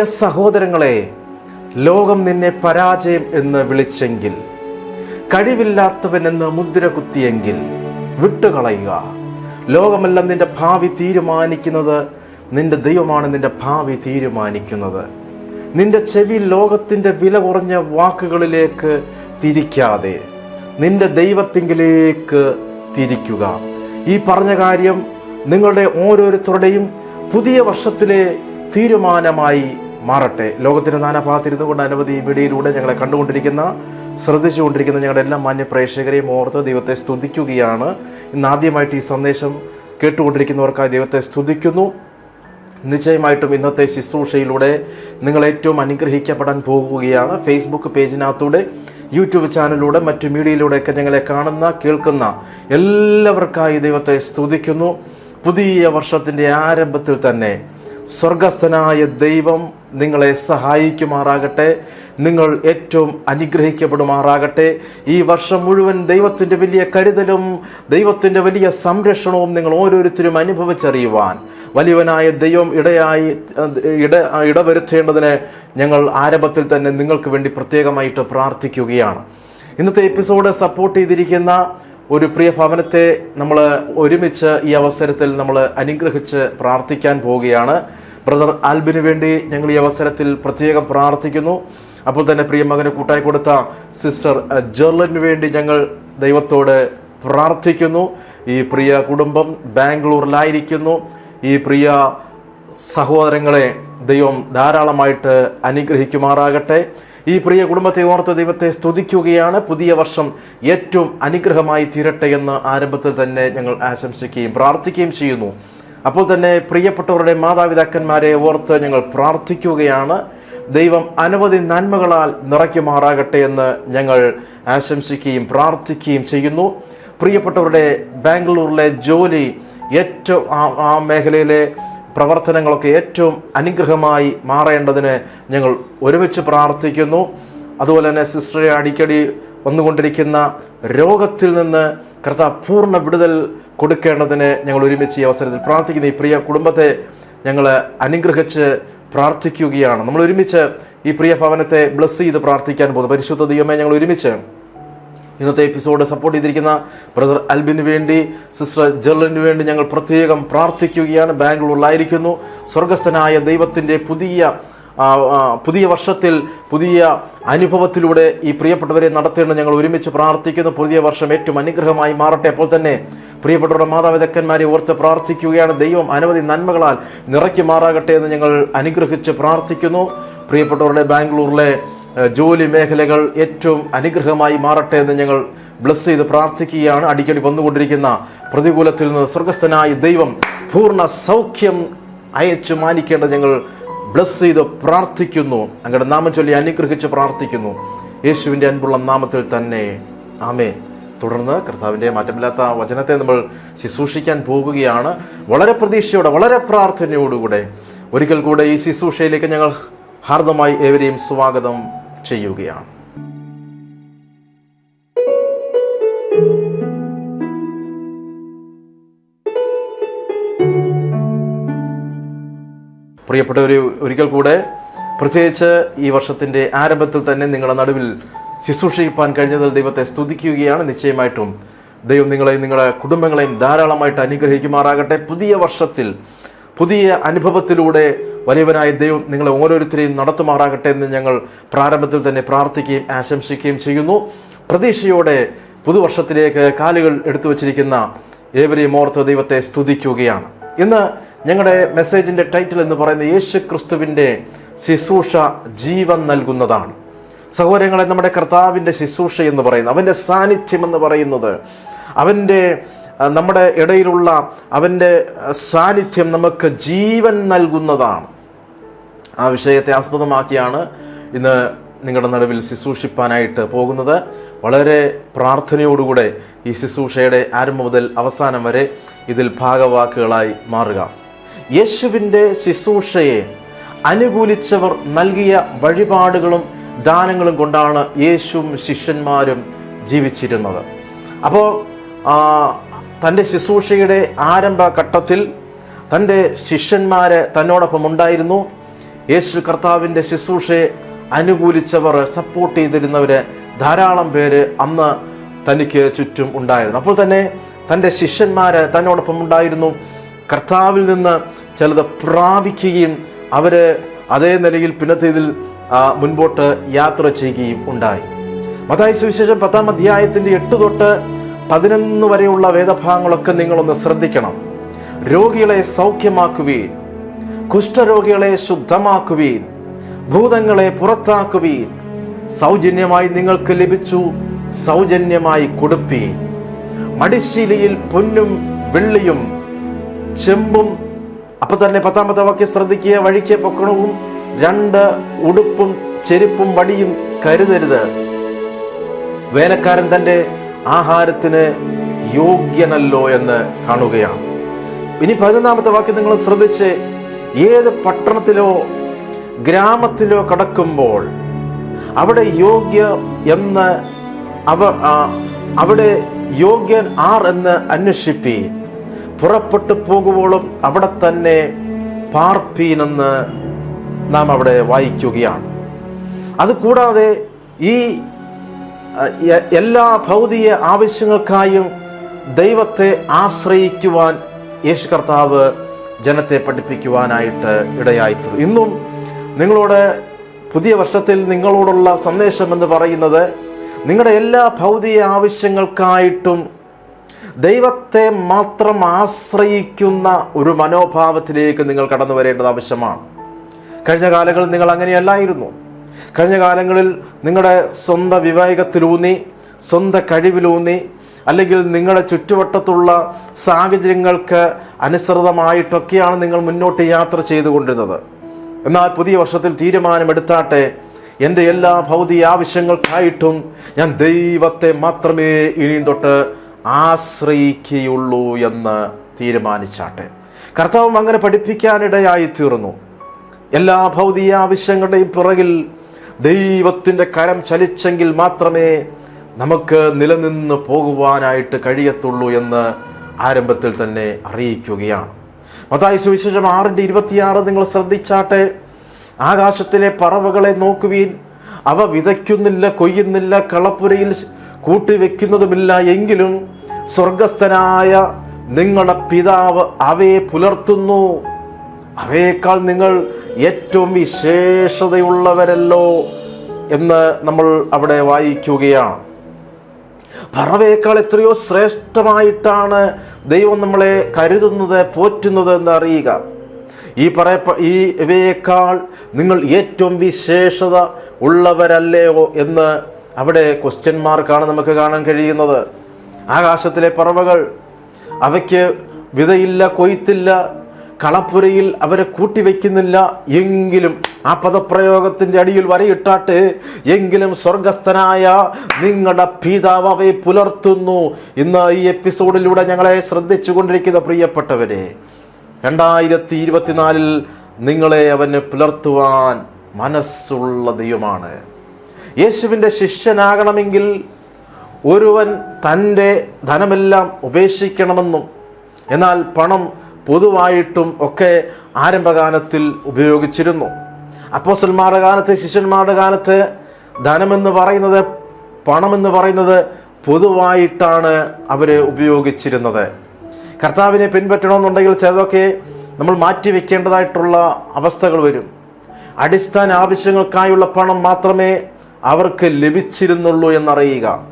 പ്രിയ സഹോദരങ്ങളെ ലോകം നിന്നെ പരാജയം എന്ന് വിളിച്ചെങ്കിൽ കഴിവില്ലാത്തവൻ എന്ന് മുദ്ര കുത്തിയെങ്കിൽ വിട്ടുകളയുക. ലോകമെല്ലാം നിന്റെ ഭാവി തീരുമാനിക്കുന്നത് നിന്റെ ദൈവമാണ് നിന്റെ ഭാവി തീരുമാനിക്കുന്നത്. നിന്റെ ചെവി ലോകത്തിന്റെ വില കുറഞ്ഞ വാക്കുകളിലേക്ക് തിരിക്കാതെ നിന്റെ ദൈവത്തിങ്കിലേക്ക് തിരിക്കുക. ഈ പറഞ്ഞ കാര്യം നിങ്ങളുടെ ഓരോരുത്തരുടെയും പുതിയ വർഷത്തിലെ തീരുമാനമായി മാറട്ടെ. ലോകത്തിന്റെ നാനാഭാഗത്തിരുന്നു കൊണ്ട് അനവധി വീഡിയോയിലൂടെ ഞങ്ങളെ കണ്ടുകൊണ്ടിരിക്കുന്ന ശ്രദ്ധിച്ചുകൊണ്ടിരിക്കുന്ന ഞങ്ങളുടെ എല്ലാ മാന്യ പ്രേക്ഷകരെയും ഓർത്ത് ദൈവത്തെ സ്തുതിക്കുകയാണ്. ഇന്ന് ആദ്യമായിട്ട് ഈ സന്ദേശം കേട്ടുകൊണ്ടിരിക്കുന്നവർക്കായി ദൈവത്തെ സ്തുതിക്കുന്നു. നിശ്ചയമായിട്ടും ഇന്നത്തെ ശുശ്രൂഷയിലൂടെ നിങ്ങൾ ഏറ്റവും അനുഗ്രഹിക്കപ്പെടാൻ പോകുകയാണ്. ഫേസ്ബുക്ക് പേജിനകത്തൂടെ യൂട്യൂബ് ചാനലിലൂടെ മറ്റു മീഡിയയിലൂടെയൊക്കെ ഞങ്ങളെ കാണുന്ന കേൾക്കുന്ന എല്ലാവർക്കായി ദൈവത്തെ സ്തുതിക്കുന്നു. പുതിയ വർഷത്തിന്റെ ആരംഭത്തിൽ തന്നെ സ്വർഗസ്ഥനായ ദൈവം നിങ്ങളെ സഹായിക്കുമാറാകട്ടെ. നിങ്ങൾ ഏറ്റവും അനുഗ്രഹിക്കപ്പെടുമാറാകട്ടെ. ഈ വർഷം മുഴുവൻ ദൈവത്തിന്റെ വലിയ കരുതലും ദൈവത്തിന്റെ വലിയ സംരക്ഷണവും നിങ്ങൾ ഓരോരുത്തരും അനുഭവിച്ചറിയുവാൻ. വലിയവനായ ദൈവം ഇടയായി ഇട ഇടവരുത്തേണ്ടതിന് ഞങ്ങൾ ആരംഭത്തിൽ തന്നെ നിങ്ങൾക്ക് വേണ്ടി പ്രത്യേകമായിട്ട് പ്രാർത്ഥിക്കുകയാണ്. ഇന്നത്തെ എപ്പിസോഡ് സപ്പോർട്ട് ചെയ്തിരിക്കുന്ന ഒരു പ്രിയ ഭവനത്തെ നമ്മൾ ഒരുമിച്ച് ഈ അവസരത്തിൽ നമ്മൾ അനുഗ്രഹിച്ച് പ്രാർത്ഥിക്കാൻ പോവുകയാണ്. ബ്രദർ ആൽബിന് വേണ്ടി ഞങ്ങൾ ഈ അവസരത്തിൽ പ്രത്യേകം പ്രാർത്ഥിക്കുന്നു. അപ്പോൾ തന്നെ പ്രിയ മകന് കൂട്ടായി കൊടുത്ത സിസ്റ്റർ ജെർലിന് വേണ്ടി ഞങ്ങൾ ദൈവത്തോട് പ്രാർത്ഥിക്കുന്നു. ഈ പ്രിയ കുടുംബം ബാംഗ്ലൂരിലായിരിക്കുന്നു. ഈ പ്രിയ സഹോദരങ്ങളെ ദൈവം ധാരാളമായിട്ട് അനുഗ്രഹിക്കുമാറാകട്ടെ. ഈ പ്രിയ കുടുംബത്തെ ഓർത്ത് ദൈവത്തെ സ്തുതിക്കുകയാണ്. പുതിയ വർഷം ഏറ്റവും അനുഗ്രഹമായി തീരട്ടെ എന്ന് ആരംഭത്തിൽ തന്നെ ഞങ്ങൾ ആശംസിക്കുകയും പ്രാർത്ഥിക്കുകയും ചെയ്യുന്നു. അപ്പോൾ തന്നെ പ്രിയപ്പെട്ടവരുടെ മാതാപിതാക്കന്മാരെ ഓർത്ത് ഞങ്ങൾ പ്രാർത്ഥിക്കുകയാണ്. ദൈവം അനവധി നന്മകളാൽ നിറയ്ക്കുമാറാകട്ടെ എന്ന് ഞങ്ങൾ ആശംസിക്കുകയും പ്രാർത്ഥിക്കുകയും ചെയ്യുന്നു. പ്രിയപ്പെട്ടവരുടെ ബാംഗ്ലൂരിലെ ജോലി ഏറ്റവും ആ- മേഖലയിലെ പ്രവർത്തനങ്ങളൊക്കെ ഏറ്റവും അനുഗ്രഹമായി മാറേണ്ടതിന് ഞങ്ങൾ ഒരുമിച്ച് പ്രാർത്ഥിക്കുന്നു. അതുപോലെ തന്നെ സിസ്റ്ററെ അടിക്കടി വന്നുകൊണ്ടിരിക്കുന്ന രോഗത്തിൽ നിന്ന് കർത്താവ് പൂർണ വിടുതൽ കൊടുക്കേണ്ടതിന് ഞങ്ങൾ ഒരുമിച്ച് ഈ അവസരത്തിൽ പ്രാർത്ഥിക്കുന്നു. ഈ പ്രിയ കുടുംബത്തെ ഞങ്ങൾ അനുഗ്രഹിച്ച് പ്രാർത്ഥിക്കുകയാണ്. നമ്മൾ ഒരുമിച്ച് ഈ പ്രിയ ഭവനത്തെ ബ്ലസ് ചെയ്ത് പ്രാർത്ഥിക്കാൻ പോകുന്നു. പരിശുദ്ധ ദൈവമേ ഞങ്ങൾ ഒരുമിച്ച് ഇന്നത്തെ എപ്പിസോഡ് സപ്പോർട്ട് ചെയ്തിരിക്കുന്ന ബ്രദർ അൽബിന് വേണ്ടി സിസ്റ്റർ ജെർലിന് വേണ്ടി ഞങ്ങൾ പ്രത്യേകം പ്രാർത്ഥിക്കുകയാണ്. ബാംഗ്ലൂരിലായിരിക്കുന്നു. സ്വർഗസ്ഥനായ ദൈവത്തിന്റെ പുതിയ പുതിയ വർഷത്തിൽ പുതിയ അനുഭവത്തിലൂടെ ഈ പ്രിയപ്പെട്ടവരെ നടത്തേണ്ട ഞങ്ങൾ ഒരുമിച്ച് പ്രാർത്ഥിക്കുന്നു. പുതിയ വർഷം ഏറ്റവും അനുഗ്രഹമായി മാറട്ടെ. അപ്പോൾ തന്നെ പ്രിയപ്പെട്ടവരുടെ മാതാപിതാക്കന്മാരെ ഓർത്ത് പ്രാർത്ഥിക്കുകയാണ്. ദൈവം അനവധി നന്മകളാൽ നിറയ്ക്ക് മാറാകട്ടെ എന്ന് ഞങ്ങൾ അനുഗ്രഹിച്ച് പ്രാർത്ഥിക്കുന്നു. പ്രിയപ്പെട്ടവരുടെ ബാംഗ്ലൂരിലെ ജോലി മേഖലകൾ ഏറ്റവും അനുഗ്രഹമായി മാറട്ടെ എന്ന് ഞങ്ങൾ ബ്ലസ് ചെയ്ത് പ്രാർത്ഥിക്കുകയാണ്. അടിക്കടി വന്നുകൊണ്ടിരിക്കുന്ന പ്രതികൂലത്തിൽ നിന്ന് സ്വർഗസ്ഥനായ ദൈവം പൂർണ സൗഖ്യം അയച്ചു മാനിക്കേണ്ടത് ഞങ്ങൾ ബ്ലസ് ചെയ്ത് പ്രാർത്ഥിക്കുന്നു. അങ്ങയുടെ നാമം ചൊല്ലി അനുഗ്രഹിച്ച് പ്രാർത്ഥിക്കുന്നു. യേശുവിന്റെ അൻപുള്ള നാമത്തിൽ തന്നെ. ആമേ തുടർന്ന് കർത്താവിന്റെ മാറ്റമില്ലാത്ത വചനത്തെ നമ്മൾ ശുശ്രൂഷിക്കാൻ പോകുകയാണ്. വളരെ പ്രതീക്ഷയോടെ വളരെ പ്രാർത്ഥനയോടുകൂടെ ഒരിക്കൽ കൂടെ ഈ ശുശ്രൂഷയിലേക്ക് ഞങ്ങൾ ഹാർദമായി ഏവരെയും സ്വാഗതം. ചെയ്യുകയാണ്. പ്രിയപ്പെട്ടവർ ഒരിക്കൽ കൂടെ പ്രത്യേകിച്ച് ഈ വർഷത്തിന്റെ ആരംഭത്തിൽ തന്നെ നിങ്ങളുടെ നടുവിൽ ശുശ്രൂഷിപ്പാൻ കഴിഞ്ഞതിൽ ദൈവത്തെ സ്തുതിക്കുകയാണ്. നിശ്ചയമായിട്ടും ദൈവം നിങ്ങളെയും നിങ്ങളുടെ കുടുംബങ്ങളെയും ധാരാളമായിട്ട് അനുഗ്രഹിക്കുമാറാകട്ടെ. പുതിയ വർഷത്തിൽ പുതിയ അനുഭവത്തിലൂടെ വലിയവനായ ദൈവം നിങ്ങളെ ഓരോരുത്തരെയും നടത്തുമാറാകട്ടെ എന്ന് ഞങ്ങൾ പ്രാരംഭത്തിൽ തന്നെ പ്രാർത്ഥിക്കുകയും ആശംസിക്കുകയും ചെയ്യുന്നു. പ്രതീക്ഷയോടെ പുതുവർഷത്തിലേക്ക് കാലുകൾ എടുത്തു വച്ചിരിക്കുന്ന ഏവരെയും ഓർത്ത് ദൈവത്തെ സ്തുതിക്കുകയാണ്. ഇന്ന് ഞങ്ങളുടെ മെസ്സേജിന്റെ ടൈറ്റിൽ എന്ന് പറയുന്നത് യേശു ക്രിസ്തുവിന്റെ ശുശ്രൂഷ ജീവൻ നൽകുന്നതാണ്. സഹോദരങ്ങളെ നമ്മുടെ കർത്താവിന്റെ ശുശ്രൂഷ എന്ന് പറയുന്നത് അവന്റെ സാന്നിധ്യം എന്ന് പറയുന്നത് അവന്റെ നമ്മുടെ ഇടയിലുള്ള അവന്റെ സാന്നിധ്യം നമുക്ക് ജീവൻ നൽകുന്നതാണ്. ആ വിഷയത്തെ ആസ്പദമാക്കിയാണ് ഇന്ന് നിങ്ങളുടെ നടുവിൽ ശുശ്രൂഷിപ്പാനായിട്ട് പോകുന്നത്. വളരെ പ്രാർത്ഥനയോടുകൂടെ ഈ ശുശ്രൂഷയുടെ ആരംഭം മുതൽ അവസാനം വരെ ഇതിൽ ഭാഗവാക്കുകളായി മാറുക. യേശുവിന്റെ ശുശ്രൂഷയെ അനുകൂലിച്ചവർ നൽകിയ വഴിപാടുകളും ദാനങ്ങളും കൊണ്ടാണ് യേശുവും ശിഷ്യന്മാരും ജീവിച്ചിരുന്നത്. അപ്പോൾ തന്റെ ശുശ്രൂഷയുടെ ആരംഭഘട്ടത്തിൽ തന്റെ ശിഷ്യന്മാർ തന്നോടൊപ്പം ഉണ്ടായിരുന്നു. യേശു കർത്താവിന്റെ ശുശ്രൂഷയെ അനുകൂലിച്ചവർ സപ്പോർട്ട് ചെയ്തിരുന്നവർ ധാരാളം പേര് അന്ന് തനിക്ക് ചുറ്റും ഉണ്ടായിരുന്നു. അപ്പോൾ തന്നെ തന്റെ ശിഷ്യന്മാർ തന്നോടൊപ്പം ഉണ്ടായിരുന്നു. കർത്താവിൽ നിന്ന് ചിലത് പ്രാപിക്കുകയും അവർ അതേ നിലയിൽ പിന്നത്തെ ഇതിൽ മുൻപോട്ട് യാത്ര ചെയ്യുകയും ഉണ്ടായി. മതായ സുവിശേഷം പത്താം അധ്യായത്തിന്റെ എട്ട് തൊട്ട് പതിനൊന്ന് വരെയുള്ള വേദഭാഗങ്ങളൊക്കെ നിങ്ങളൊന്ന് ശ്രദ്ധിക്കണം. രോഗികളെ സൗഖ്യമാക്കുവീൻ. കുഷ്ഠരോഗികളെ ശുദ്ധമാക്കുവീൻ. ഭൂതങ്ങളെ പുറത്താക്കുവീൻ. സൗജന്യമായി നിങ്ങൾക്ക് ലഭിച്ചു സൗജന്യമായി കൊടുപ്പീൻ. മടിശീലയിൽ പൊന്നും വെള്ളിയും ചെമ്പും. അപ്പൊ തന്നെ പത്താമത്തെ വാക്യം ശ്രദ്ധിക്കുക വഴിക്ക് പൊക്കണവും രണ്ട് ഉടുപ്പും ചെരുപ്പും വടിയും കരുതരുത്. വേലക്കാരൻ തന്റെ ആഹാരത്തിന് യോഗ്യനല്ലോ എന്ന് കാണുകയാണ്. ഇനി പതിനൊന്നാമത്തെ വാക്യം നിങ്ങൾ ശ്രദ്ധിച്ച് ഏത് പട്ടണത്തിലോ ഗ്രാമത്തിലോ കടക്കുമ്പോൾ അവിടെ യോഗ്യ എന്ന് അവ അവിടെ യോഗ്യൻ ആർ എന്ന് അന്വേഷിപ്പീൻ പുറപ്പെട്ടു പോകുമ്പോഴും അവിടെ തന്നെ പാർപ്പീനെന്ന് നാം അവിടെ വായിക്കുകയാണ്. അതുകൂടാതെ ഈ എല്ലാ ഭൗതിക ആവശ്യങ്ങൾക്കായും ദൈവത്തെ ആശ്രയിക്കുവാൻ യേശു കർത്താവ് ജനത്തെ പഠിപ്പിക്കുവാനായിട്ട് ഇടയായിത്തു ഇന്നും നിങ്ങളോട് പുതിയ വർഷത്തിൽ നിങ്ങളോടുള്ള സന്ദേശം എന്ന് പറയുന്നത് നിങ്ങളുടെ എല്ലാ ഭൗതിക ആവശ്യങ്ങൾക്കായിട്ടും ദൈവത്തെ മാത്രം ആശ്രയിക്കുന്ന ഒരു മനോഭാവത്തിലേക്ക് നിങ്ങൾ കടന്നു വരേണ്ടത് ആവശ്യമാണ്. കഴിഞ്ഞ കാലങ്ങളിൽ നിങ്ങൾ അങ്ങനെയല്ലായിരുന്നു. കഴിഞ്ഞ കാലങ്ങളിൽ നിങ്ങളുടെ സ്വന്തം വിവേകത്തിലൂന്നി സ്വന്തം കഴിവിലൂന്നി അല്ലെങ്കിൽ നിങ്ങളുടെ ചുറ്റുവട്ടത്തുള്ള സാഹചര്യങ്ങൾക്ക് അനുസൃതമായിട്ടൊക്കെയാണ് നിങ്ങൾ മുന്നോട്ട് യാത്ര ചെയ്തുകൊണ്ടിരുന്നത്. എന്നാൽ പുതിയ വർഷത്തിൽ തീരുമാനമെടുത്താട്ടെ എന്റെ എല്ലാ ഭൗതിക ആവശ്യങ്ങൾക്കായിട്ടും ഞാൻ ദൈവത്തെ മാത്രമേ ഇനിയും തൊട്ട് ആശ്രയിക്കുകയുള്ളൂ എന്ന് തീരുമാനിച്ചാട്ടെ. കർത്താവും അങ്ങനെ പഠിപ്പിക്കാനിടയായി തീർന്നു എല്ലാ ഭൗതിക ആവശ്യങ്ങളുടെയും പുറകിൽ ദൈവത്തിന്റെ കരം ചലിച്ചെങ്കിൽ മാത്രമേ നമുക്ക് നിലനിന്ന് പോകുവാനായിട്ട് കഴിയത്തുള്ളൂ എന്ന് ആരംഭത്തിൽ തന്നെ അറിയിക്കുകയാണ്. മതായി സുവിശേഷം ആറിന്റെ ഇരുപത്തിയാറ് നിങ്ങൾ ശ്രദ്ധിച്ചാട്ടെ? ആകാശത്തിലെ പറവകളെ നോക്കുവീൻ അവ വിതയ്ക്കുന്നില്ല കൊയ്യുന്നില്ല കളപ്പുരയിൽ കൂട്ടിവെക്കുന്നതുമില്ല എങ്കിലും സ്വർഗസ്ഥനായ നിങ്ങളുടെ പിതാവ് അവയെ പുലർത്തുന്നു. അവയേക്കാൾ നിങ്ങൾ ഏറ്റവും വിശേഷതയുള്ളവരല്ലോ എന്ന് നമ്മൾ അവിടെ വായിക്കുകയാണ്. പറവയേക്കാൾ എത്രയോ ശ്രേഷ്ഠമായിട്ടാണ് ദൈവം നമ്മളെ കരുതുന്നത് പോറ്റുന്നത് എന്ന് അറിയുക. ഈ പറയപ്പ ഈ ഇവയേക്കാൾ നിങ്ങൾ ഏറ്റവും വിശേഷത ഉള്ളവരല്ലയോ എന്ന് അവിടെ ക്വസ്റ്റ്യൻ മാർക്കാണ് നമുക്ക് കാണാൻ കഴിയുന്നത്. ആകാശത്തിലെ പറവകൾ അവയ്ക്ക് വിതയില്ല കൊയ്ത്തില്ല കളപ്പുരയിൽ അവരെ കൂട്ടിവെക്കുന്നില്ല എങ്കിലും ആ പദപ്രയോഗത്തിന്റെ അടിയിൽ വരയിട്ടാട്ട് എങ്കിലും സ്വർഗസ്ഥനായ നിങ്ങളുടെ പിതാവ് അവയെ പുലർത്തുന്നു ഇന്ന് ഈ എപ്പിസോഡിലൂടെ ഞങ്ങളെ ശ്രദ്ധിച്ചു കൊണ്ടിരിക്കുന്ന പ്രിയപ്പെട്ടവരെ രണ്ടായിരത്തി ഇരുപത്തിനാലിൽ നിങ്ങളെ അവന് പുലർത്തുവാൻ മനസ്സുള്ള ദൈവമാണ്. യേശുവിന്റെ ശിഷ്യനാകണമെങ്കിൽ ഒരുവൻ തന്റെ ധനമെല്ലാം ഉപേക്ഷിക്കണമെന്നും എന്നാൽ പണം പൊതുവായിട്ടും ഒക്കെ ആരംഭകാലത്തിൽ ഉപയോഗിച്ചിരുന്നു. അപ്പോസ്റ്റന്മാരുടെ കാലത്ത് ശിഷ്യന്മാരുടെ കാലത്ത് ധനമെന്ന് പറയുന്നത് പണമെന്ന് പറയുന്നത് പൊതുവായിട്ടാണ് അവർ ഉപയോഗിച്ചിരുന്നത്. കർത്താവിനെ പിൻപറ്റണമെന്നുണ്ടെങ്കിൽ ചിലതൊക്കെ നമ്മൾ മാറ്റി വെക്കേണ്ടതായിട്ടുള്ള അവസ്ഥകൾ വരും. അടിസ്ഥാന ആവശ്യങ്ങൾക്കായുള്ള പണം മാത്രമേ അവർക്ക് ലഭിച്ചിരുന്നുള്ളൂ എന്നറിയുക.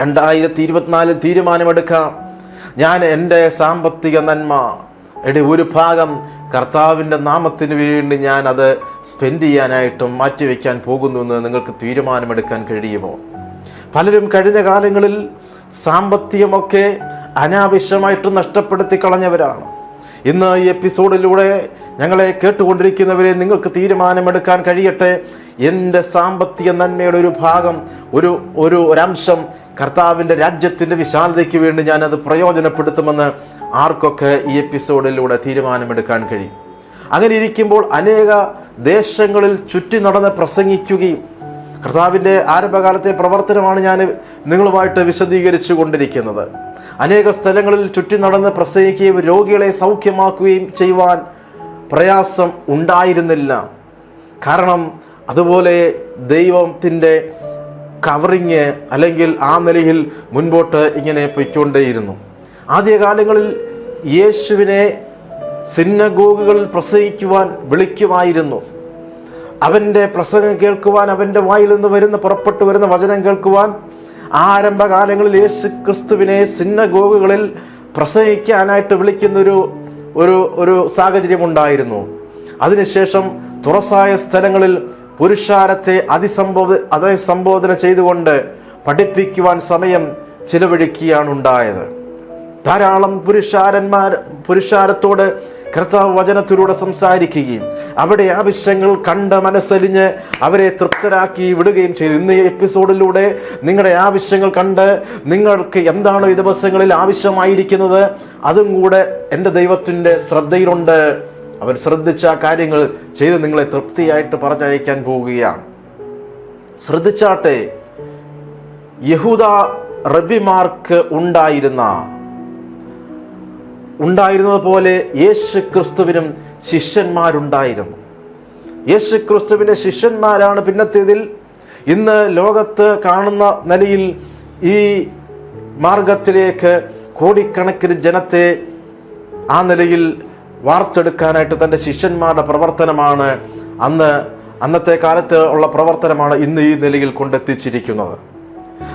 രണ്ടായിരത്തി ഇരുപത്തിനാലിൽ തീരുമാനമെടുക്കാം. ഞാൻ എന്റെ സാമ്പത്തിക നന്മ. എടി ഒരു ഭാഗം കർത്താവിന്റെ നാമത്തിന് വേണ്ടി ഞാൻ അത് സ്പെൻഡ് ചെയ്യാനായിട്ടും മാറ്റിവെക്കാൻ പോകുന്നു എന്ന് നിങ്ങൾക്ക് തീരുമാനമെടുക്കാൻ കഴിയുമോ? പലരും കഴിഞ്ഞ കാലങ്ങളിൽ സാമ്പത്തികമൊക്കെ അനാവശ്യമായിട്ട് നഷ്ടപ്പെടുത്തി കളഞ്ഞവരാണ് ഇന്ന് ഈ എപ്പിസോഡിലൂടെ ഞങ്ങളെ കേട്ടുകൊണ്ടിരിക്കുന്നവരെ നിങ്ങൾക്ക് തീരുമാനമെടുക്കാൻ കഴിയട്ടെ. എന്റെ സാമ്പത്തിക നന്മയുടെ ഒരു ഭാഗം ഒരു ഒരു ഒരംശം കർത്താവിന്റെ രാജ്യത്തിന്റെ വിശാലതയ്ക്ക് വേണ്ടി ഞാനത് പ്രയോജനപ്പെടുത്തുമെന്ന് ആർക്കൊക്കെ ഈ എപ്പിസോഡിലൂടെ തീരുമാനമെടുക്കാൻ കഴിയും. അങ്ങനെ ഇരിക്കുമ്പോൾ അനേക ദേശങ്ങളിൽ ചുറ്റി നടന്ന് പ്രസംഗിക്കുകയും കർത്താവിന്റെ ആരംഭകാലത്തെ പ്രവർത്തനമാണ് ഞാൻ നിങ്ങളുമായിട്ട് വിശദീകരിച്ചു കൊണ്ടിരിക്കുന്നത് അനേക സ്ഥലങ്ങളിൽ ചുറ്റി നടന്ന് പ്രസംഗിക്കുകയും രോഗികളെ സൗഖ്യമാക്കുകയും ചെയ്യുവാൻ പ്രയാസം ഉണ്ടായിരുന്നില്ല. കാരണം അതുപോലെ ദൈവത്തിന്റെ കവറിങ് അല്ലെങ്കിൽ ആ നിലയിൽ മുൻപോട്ട് ഇങ്ങനെ പൊയ്ക്കൊണ്ടേയിരുന്നു. ആദ്യകാലങ്ങളിൽ യേശുവിനെ സിന്നഗോഗുകളിൽ പ്രസംഗിക്കുവാൻ വിളിക്കുമായിരുന്നു. അവന്റെ പ്രസംഗം കേൾക്കുവാൻ അവന്റെ വായിൽ നിന്ന് വരുന്ന പുറപ്പെട്ടു വരുന്ന വചനം കേൾക്കുവാൻ ആരംഭകാലങ്ങളിൽ യേശു ക്രിസ്തുവിനെ സിന്നഗോഗുകളിൽ പ്രസംഗിക്കാനായിട്ട് വിളിക്കുന്നൊരു ഒരു ഒരു സാഹചര്യം ഉണ്ടായിരുന്നു അതിനുശേഷം തുറസായ സ്ഥലങ്ങളിൽ പുരുഷാരത്തെ അതിസംബോധ അതിസംബോധന ചെയ്തുകൊണ്ട് പഠിപ്പിക്കുവാൻ സമയം ചിലവഴിക്കുകയാണ് ഉണ്ടായത്. ധാരാളം പുരുഷാരന്മാർ പുരുഷാരത്തോട് കർത്താവ് വചനത്തിലൂടെ സംസാരിക്കുകയും അവിടെ ആവശ്യങ്ങൾ കണ്ട് മനസ്സലിഞ്ഞ് അവരെ തൃപ്തരാക്കി വിടുകയും ചെയ്തു. ഇന്ന് ഈ എപ്പിസോഡിലൂടെ നിങ്ങളുടെ ആവശ്യങ്ങൾ കണ്ട് നിങ്ങൾക്ക് എന്താണോ ഈ ദിവസങ്ങളിൽ ആവശ്യമായിരിക്കുന്നത് അതും കൂടെ എന്റെ ദൈവത്തിന്റെ ശ്രദ്ധയിലുണ്ട്. അവൻ ശ്രദ്ധിച്ച ആ കാര്യങ്ങൾ ചെയ്ത് നിങ്ങളെ തൃപ്തിയായിട്ട് പറഞ്ഞയക്കാൻ പോവുകയാണ്. ശ്രദ്ധിച്ചാട്ടെ യഹൂദ റബിമാർക്ക് ഉണ്ടായിരുന്ന ഉണ്ടായിരുന്നത് പോലെ യേശു ക്രിസ്തുവിനും ശിഷ്യന്മാരുണ്ടായിരുന്നു. യേശു ക്രിസ്തുവിന്റെ ശിഷ്യന്മാരാണ് പിന്നത്തേതിൽ. ഇന്ന് ലോകത്ത് കാണുന്ന നിലയിൽ ഈ മാർഗത്തിലേക്ക് കോടിക്കണക്കിന് ജനത്തെ ആ നിലയിൽ വാർത്തെടുക്കാനായിട്ട് തന്റെ ശിഷ്യന്മാരുടെ പ്രവർത്തനമാണ് അന്ന് അന്നത്തെ കാലത്ത് ഉള്ള പ്രവർത്തനമാണ് ഇന്ന് ഈ നിലയിൽ കൊണ്ടെത്തിച്ചിരിക്കുന്നത്.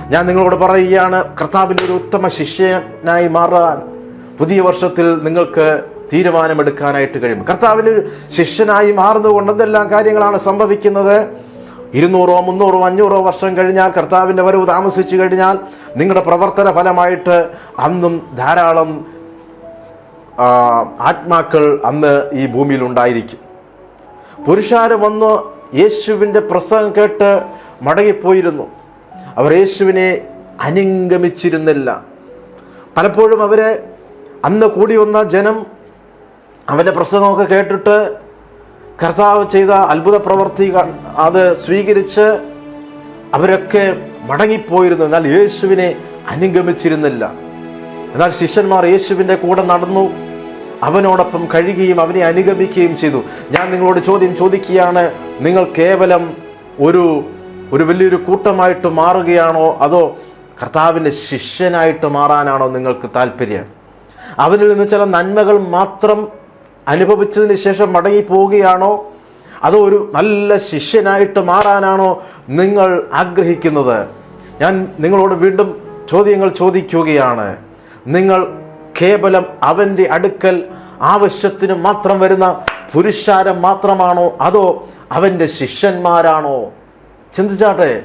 ഞാൻ നിങ്ങളോട് പറയുകയാണ് കർത്താവിന്റെ ഒരു ഉത്തമ ശിഷ്യനായി മാറാൻ പുതിയ വർഷത്തിൽ നിങ്ങൾക്ക് തീരുമാനമെടുക്കാനായിട്ട് കഴിയും. കർത്താവിന്റെ ഒരു ശിഷ്യനായി മാറുന്നതുകൊണ്ട് എന്തെല്ലാം കാര്യങ്ങളാണ് സംഭവിക്കുന്നത്? ഇരുന്നൂറോ മുന്നൂറോ അഞ്ഞൂറോ വർഷം കഴിഞ്ഞാൽ കർത്താവിന്റെ വരവ് താമസിച്ചു കഴിഞ്ഞാൽ നിങ്ങളുടെ പ്രവർത്തന ഫലമായിട്ട് അന്നും ധാരാളം ആത്മാക്കൾ അന്ന് ഈ ഭൂമിയിൽ ഉണ്ടായിരിക്കും. പുരുഷാരം വന്ന് യേശുവിന്റെ പ്രസംഗം കേട്ട് മടങ്ങിപ്പോയിരുന്നു. അവർ യേശുവിനെ അനുഗമിച്ചിരുന്നില്ല. പലപ്പോഴും അവരെ അന്ന് കൂടി വന്ന ജനം അവന്റെ പ്രസംഗമൊക്കെ കേട്ടിട്ട് കർത്താവ് ചെയ്ത അത്ഭുത പ്രവർത്തി അത് സ്വീകരിച്ച് അവരൊക്കെ മടങ്ങിപ്പോയിരുന്നു. എന്നാൽ യേശുവിനെ അനുഗമിച്ചിരുന്നില്ല. എന്നാൽ ശിഷ്യന്മാർ യേശുവിന്റെ കൂടെ നടന്നു. അവനോടൊപ്പം കഴിയുകയും അവനെ അനുഗമിക്കുകയും ചെയ്തു. ഞാൻ നിങ്ങളോട് ചോദ്യം ചോദിക്കുകയാണ് നിങ്ങൾ കേവലം ഒരു ഒരു വലിയൊരു കൂട്ടമായിട്ട് മാറുകയാണോ? അതോ കർത്താവിന്റെ ശിഷ്യനായിട്ട് മാറാനാണോ നിങ്ങൾക്ക് താല്പര്യം? അവനിൽ നിന്ന് ചില നന്മകൾ മാത്രം അനുഭവിച്ചതിന് ശേഷം മടങ്ങി പോവുകയാണോ അതോ ഒരു നല്ല ശിഷ്യനായിട്ട് മാറാനാണോ നിങ്ങൾ ആഗ്രഹിക്കുന്നത്? ഞാൻ നിങ്ങളോട് വീണ്ടും ചോദ്യങ്ങൾ ചോദിക്കുകയാണ്. നിങ്ങൾ കേവലം അവന്റെ അടുക്കൽ ആവശ്യത്തിന് മാത്രം വരുന്ന പുരുഷാരം മാത്രമാണോ? അതോ അവന്റെ ശിഷ്യന്മാരാണോ? ചിന്തിച്ചാട്ടെ.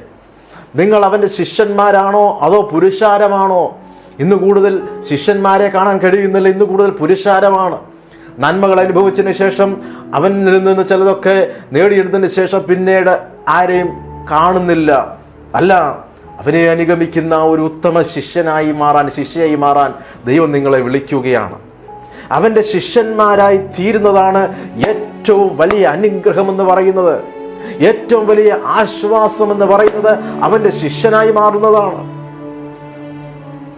നിങ്ങൾ അവന്റെ ശിഷ്യന്മാരാണോ? അതോ പുരുഷാരമാണോ? ഇന്ന് കൂടുതൽ ശിഷ്യന്മാരെ കാണാൻ കഴിയുന്നില്ല. ഇന്ന് കൂടുതൽ പുരുഷാരമാണ്. നന്മകൾ അനുഭവിച്ചതിന് ശേഷം അവനിൽ നിന്ന് ചിലതൊക്കെ നേടിയെടുത്തതിന് ശേഷം പിന്നീട് ആരെയും കാണുന്നില്ല. അല്ല അവനെ അനുഗമിക്കുന്ന ഒരു ഉത്തമ ശിഷ്യനായി മാറാൻ ശിഷ്യയായി മാറാൻ ദൈവം നിങ്ങളെ വിളിക്കുകയാണ്. അവന്റെ ശിഷ്യന്മാരായി തീരുന്നതാണ് ഏറ്റവും വലിയ അനുഗ്രഹം എന്ന് പറയുന്നത്. ഏറ്റവും വലിയ ആശ്വാസം എന്ന് പറയുന്നത് അവന്റെ ശിഷ്യനായി മാറുന്നതാണ്.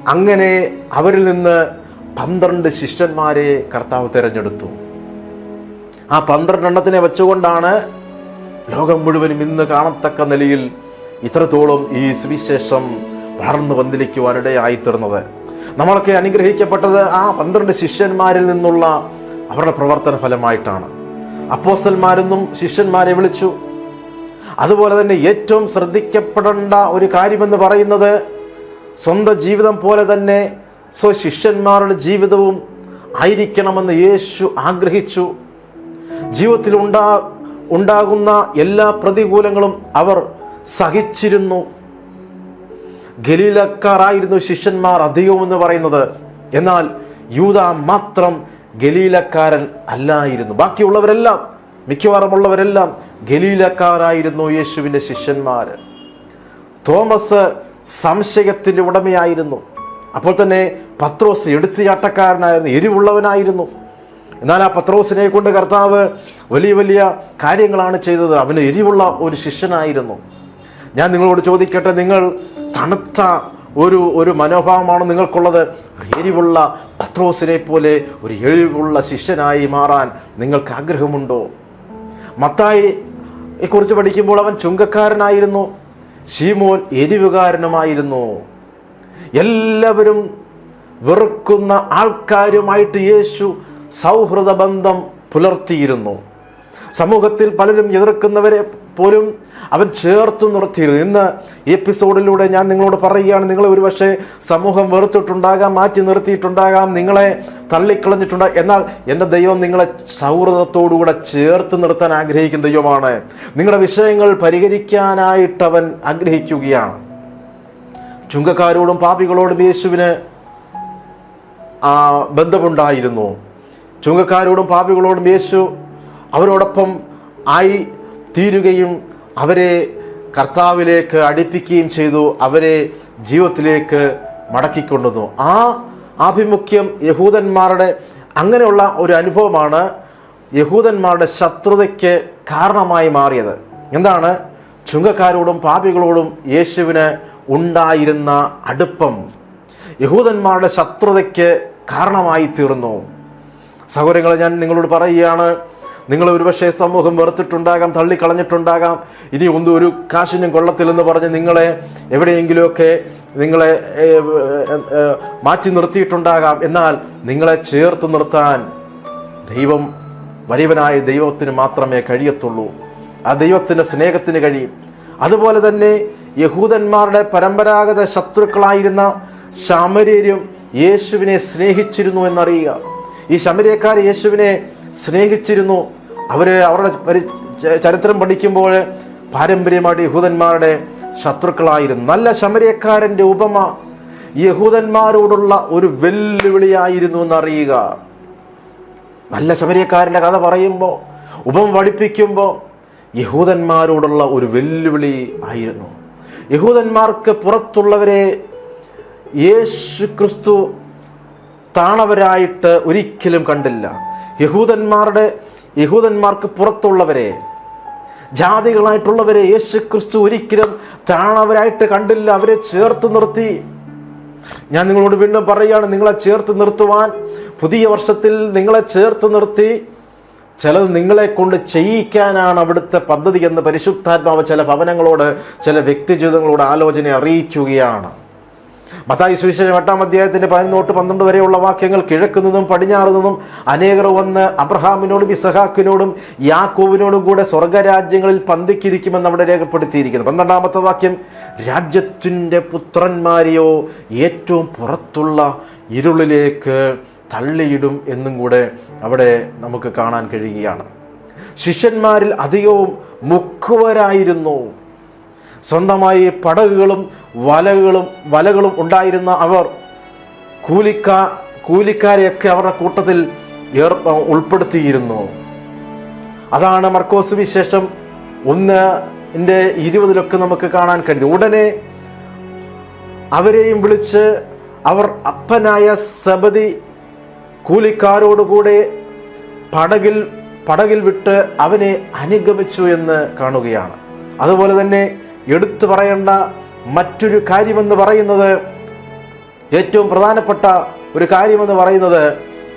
അങ്ങനെ അവരിൽ നിന്ന് പന്ത്രണ്ട് ശിഷ്യന്മാരെ കർത്താവ് തിരഞ്ഞെടുത്തു. ആ പന്ത്രണ്ടെണ്ണത്തിനെ വെച്ചുകൊണ്ടാണ് ലോകം മുഴുവനും ഇന്ന് കാണത്തക്ക നിലയിൽ ഇത്രത്തോളം ഈ സുവിശേഷം വളർന്നു പന്തിലിക്കുവാനിടയായി തീർന്നത് നമ്മളൊക്കെ അനുഗ്രഹിക്കപ്പെട്ടത് ആ പന്ത്രണ്ട് ശിഷ്യന്മാരിൽ നിന്നുള്ള അവരുടെ പ്രവർത്തന ഫലമായിട്ടാണ്. അപ്പോസ്റ്റന്മാരെന്നും ശിഷ്യന്മാരെ വിളിച്ചു. അതുപോലെ തന്നെ ഏറ്റവും ശ്രദ്ധിക്കപ്പെടേണ്ട ഒരു കാര്യമെന്ന് പറയുന്നത് സ്വന്തം ജീവിതം പോലെ തന്നെ സ്വശിഷ്യന്മാരുടെ ജീവിതവും ആയിരിക്കണമെന്ന് യേശു ആഗ്രഹിച്ചു. ജീവിതത്തിൽ ഉണ്ടാ ഉണ്ടാകുന്ന എല്ലാ പ്രതികൂലങ്ങളും അവർ സഹിച്ചിരുന്നു. ഗലീലക്കാരായിരുന്നു ശിഷ്യന്മാർ അധികവും എന്ന് പറയുന്നത്. എന്നാൽ യൂത മാത്രം ഗലീലക്കാരൻ അല്ലായിരുന്നു. ബാക്കിയുള്ളവരെല്ലാം മിക്കവാറും ഉള്ളവരെല്ലാം ഗലീലക്കാരായിരുന്നു യേശുവിന്റെ ശിഷ്യന്മാർ തോമസ് സംശയത്തിന്റെ ഉടമയായിരുന്നു. അപ്പോൾ തന്നെ പത്രോസ് എടുത്തുചാട്ടക്കാരനായിരുന്നു എരിവുള്ളവനായിരുന്നു. എന്നാൽ ആ പത്രോസിനെ കൊണ്ട് കർത്താവ് വലിയ വലിയ കാര്യങ്ങളാണ് ചെയ്തത്. അവന് എരിവുള്ള ഒരു ശിഷ്യനായിരുന്നു. ഞാൻ നിങ്ങളോട് ചോദിക്കട്ടെ നിങ്ങൾ തണുത്ത ഒരു ഒരു മനോഭാവമാണ് നിങ്ങൾക്കുള്ളത്? എരിവുള്ള പത്രോസിനെ പോലെ ഒരു എരിവുള്ള ശിഷ്യനായി മാറാൻ നിങ്ങൾക്ക് ആഗ്രഹമുണ്ടോ? മത്തായി കുറിച്ച് പഠിക്കുമ്പോൾ അവൻ ചുങ്കക്കാരനായിരുന്നു. ഷീമോൻ എരിവുകാരനുമായിരുന്നു. എല്ലാവരും വെറുക്കുന്ന ആൾക്കാരുമായിട്ട് യേശു സൗഹൃദ ബന്ധം പുലർത്തിയിരുന്നു. സമൂഹത്തിൽ പലരും എതിർക്കുന്നവരെ പോലും അവൻ ചേർത്ത് നിർത്തിയിരുന്നു. ഇന്ന് എപ്പിസോഡിലൂടെ ഞാൻ നിങ്ങളോട് പറയുകയാണ് നിങ്ങൾ ഒരുപക്ഷെ സമൂഹം വെറുത്തിട്ടുണ്ടാകാം മാറ്റി നിർത്തിയിട്ടുണ്ടാകാം നിങ്ങളെ തള്ളിക്കളഞ്ഞിട്ടുണ്ടാകും. എന്നാൽ എന്റെ ദൈവം നിങ്ങളെ സൗഹൃദത്തോടുകൂടെ ചേർത്ത് നിർത്താൻ ആഗ്രഹിക്കുന്ന ദൈവമാണ്. നിങ്ങളുടെ വിഷയങ്ങൾ പരിഹരിക്കാനായിട്ട് അവൻ ആഗ്രഹിക്കുകയാണ്. ചുങ്കക്കാരോടും പാപികളോടും യേശുവിന് ബന്ധമുണ്ടായിരുന്നു. ചുങ്കക്കാരോടും പാപികളോടും യേശു അവരോടൊപ്പം ആയി തീരുകയും അവരെ കർത്താവിലേക്ക് അടുപ്പിക്കുകയും ചെയ്തു അവരെ ജീവിതത്തിലേക്ക് മടക്കിക്കൊണ്ടുവന്നു ആ ആഭിമുഖ്യം യഹൂദന്മാരുടെ അങ്ങനെയുള്ള ഒരു അനുഭവമാണ് യഹൂദന്മാരുടെ ശത്രുതയ്ക്ക് കാരണമായി മാറിയത്. എന്താണ്? ചുങ്കക്കാരോടും പാപികളോടും യേശുവിന് ഉണ്ടായിരുന്ന അടുപ്പം. യഹൂദന്മാരുടെ ശത്രുതയ്ക്ക് കാരണമായി തീർന്നു. സഹോദരങ്ങളെ ഞാൻ നിങ്ങളോട് പറയുകയാണ് നിങ്ങൾ ഒരുപക്ഷെ സമൂഹം വെറുത്തിട്ടുണ്ടാകാം തള്ളിക്കളഞ്ഞിട്ടുണ്ടാകാം. ഇനി ഒന്നും ഒരു കാശിനും കൊള്ളത്തില്ലെന്ന് പറഞ്ഞ് നിങ്ങളെ എവിടെയെങ്കിലുമൊക്കെ നിങ്ങളെ മാറ്റി നിർത്തിയിട്ടുണ്ടാകാം. എന്നാൽ നിങ്ങളെ ചേർത്ത് നിർത്താൻ ദൈവം വലിയവനായ ദൈവത്തിന് മാത്രമേ കഴിയത്തുള്ളൂ. ആ ദൈവത്തിന്റെ സ്നേഹത്തിന് കഴിയും. അതുപോലെ തന്നെ യഹൂദന്മാരുടെ പരമ്പരാഗത ശത്രുക്കളായിരുന്ന ശമര്യരും യേശുവിനെ സ്നേഹിച്ചിരുന്നു എന്നറിയുക. ഈ ശമര്യക്കാർ യേശുവിനെ സ്നേഹിച്ചിരുന്നു. അവർ അവരുടെ ചരിത്രം പഠിക്കുമ്പോൾ പാരമ്പര്യമായിട്ട് യഹൂദന്മാരുടെ ശത്രുക്കളായിരുന്നു. നല്ല ശമരിയക്കാരന്റെ ഉപമ യഹൂദന്മാരോടുള്ള ഒരു വെല്ലുവിളിയായിരുന്നു എന്നറിയുക. നല്ല ശമരിയക്കാരന്റെ കഥ പറയുമ്പോൾ ഉപം പഠിപ്പിക്കുമ്പോൾ യഹൂദന്മാരോടുള്ള ഒരു വെല്ലുവിളി ആയിരുന്നു. യഹൂദന്മാർക്ക് പുറത്തുള്ളവരെ യേശു ക്രിസ്തു താണവരായിട്ട് ഒരിക്കലും കണ്ടില്ല. യഹൂദന്മാരുടെ യഹൂദന്മാർക്ക് പുറത്തുള്ളവരെ ജാതികളായിട്ടുള്ളവരെ യേശു ക്രിസ്തു ഒരിക്കലും താണവരായിട്ട് കണ്ടില്ല. അവരെ ചേർത്ത് നിർത്തി. ഞാൻ നിങ്ങളോട് വീണ്ടും പറയുകയാണ് നിങ്ങളെ ചേർത്ത് നിർത്തുവാൻ. പുതിയ വർഷത്തിൽ നിങ്ങളെ ചേർത്ത് നിർത്തി. ചിലത് നിങ്ങളെ കൊണ്ട് ചെയ്യിക്കാനാണ് അവിടുത്തെ പദ്ധതി എന്ന് പരിശുദ്ധാത്മാവ് ചില ഭവനങ്ങളോട് ചില വ്യക്തിജീവിതങ്ങളോട് ആലോചന അറിയിക്കുകയാണ്. മത്തായി സുവിശേഷം എട്ടാം അധ്യായത്തിന്റെ പതിനൊട്ട് പന്ത്രണ്ട് വരെയുള്ള വാക്യങ്ങൾ കിഴക്കുന്നതും നിന്നും പടിഞ്ഞാറ് നിന്നും അനേകർ വന്ന് അബ്രഹാമിനോടും ഇസഹാക്കിനോടും യാക്കോവിനോടും കൂടെ സ്വർഗരാജ്യങ്ങളിൽ പന്തിക്കിരിക്കുമെന്ന് അവിടെ രേഖപ്പെടുത്തിയിരിക്കുന്നു. പന്ത്രണ്ടാമത്തെ വാക്യം രാജ്യത്തിന്റെ പുത്രന്മാരെയോ ഏറ്റവും പുറത്തുള്ള ഇരുളിലേക്ക് തള്ളിയിടും എന്നും കൂടെ അവിടെ നമുക്ക് കാണാൻ കഴിയുകയാണ്. ശിഷ്യന്മാരിൽ അധികവും മുക്കുവരായിരുന്നു. സ്വന്തമായി പടകുകളും വലകളും വലകളും ഉണ്ടായിരുന്ന അവർ കൂലിക്കാ കൂലിക്കാരെയൊക്കെ അവരുടെ കൂട്ടത്തിൽ ഏർ ഉൾപ്പെടുത്തിയിരുന്നു. അതാണ് മർക്കോസ് വിശേഷം. ഒന്നിന്റെ ഇരുപതിലൊക്കെ നമുക്ക് കാണാൻ കഴിയും ഉടനെ അവരെയും വിളിച്ച് അവർ അപ്പനായ സബതി കൂലിക്കാരോടുകൂടെ പടകിൽ പടകിൽ വിട്ട് അവനെ അനുഗമിച്ചു എന്ന് കാണുകയാണ്. അതുപോലെ തന്നെ എടുത്തു പറയേണ്ട മറ്റൊരു കാര്യമെന്ന് പറയുന്നത് ഏറ്റവും പ്രധാനപ്പെട്ട ഒരു കാര്യമെന്ന് പറയുന്നത്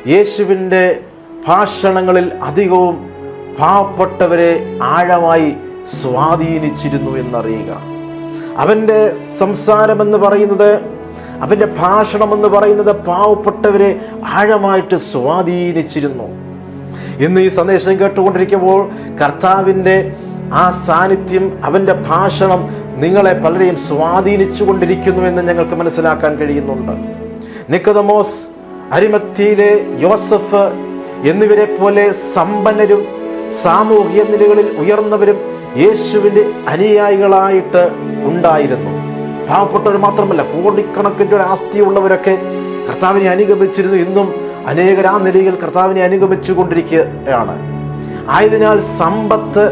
യേശുവിന്റെ ഭാഷണങ്ങളിൽ അധികവും പാവപ്പെട്ടവരെ ആഴമായി സ്വാധീനിച്ചിരുന്നു എന്നറിയുക. അവന്റെ സംസാരമെന്ന് പറയുന്നത് അവന്റെ ഭാഷണമെന്ന് പറയുന്നത് പാവപ്പെട്ടവരെ ആഴമായിട്ട് സ്വാധീനിച്ചിരുന്നു. ഇന്ന് ഈ സന്ദേശം കേട്ടുകൊണ്ടിരിക്കുമ്പോൾ കർത്താവിന്റെ ആ സാന്നിധ്യം അവന്റെ ഭാഷണം നിങ്ങളെ പലരെയും സ്വാധീനിച്ചു കൊണ്ടിരിക്കുന്നു എന്ന് ഞങ്ങൾക്ക് മനസ്സിലാക്കാൻ കഴിയുന്നുണ്ട്. നിക്കതമോസ് അരിമത്തിയിലെ യോസഫ് എന്നിവരെ പോലെ സമ്പന്നരും സാമൂഹിക നിലകളിൽ ഉയർന്നവരും യേശുവിന്റെ അനുയായികളായിട്ട് ഉണ്ടായിരുന്നു. പാവപ്പെട്ടവർ മാത്രമല്ല കോടിക്കണക്കിന്റെ ഒരു ആസ്തിയുള്ളവരൊക്കെ കർത്താവിനെ അനുഗമിച്ചിരുന്നു. ഇന്നും അനേകർ ആ നിലയിൽ കർത്താവിനെ അനുഗമിച്ചു കൊണ്ടിരിക്കുകയാണ് ആയതിനാൽ സമ്പത്ത്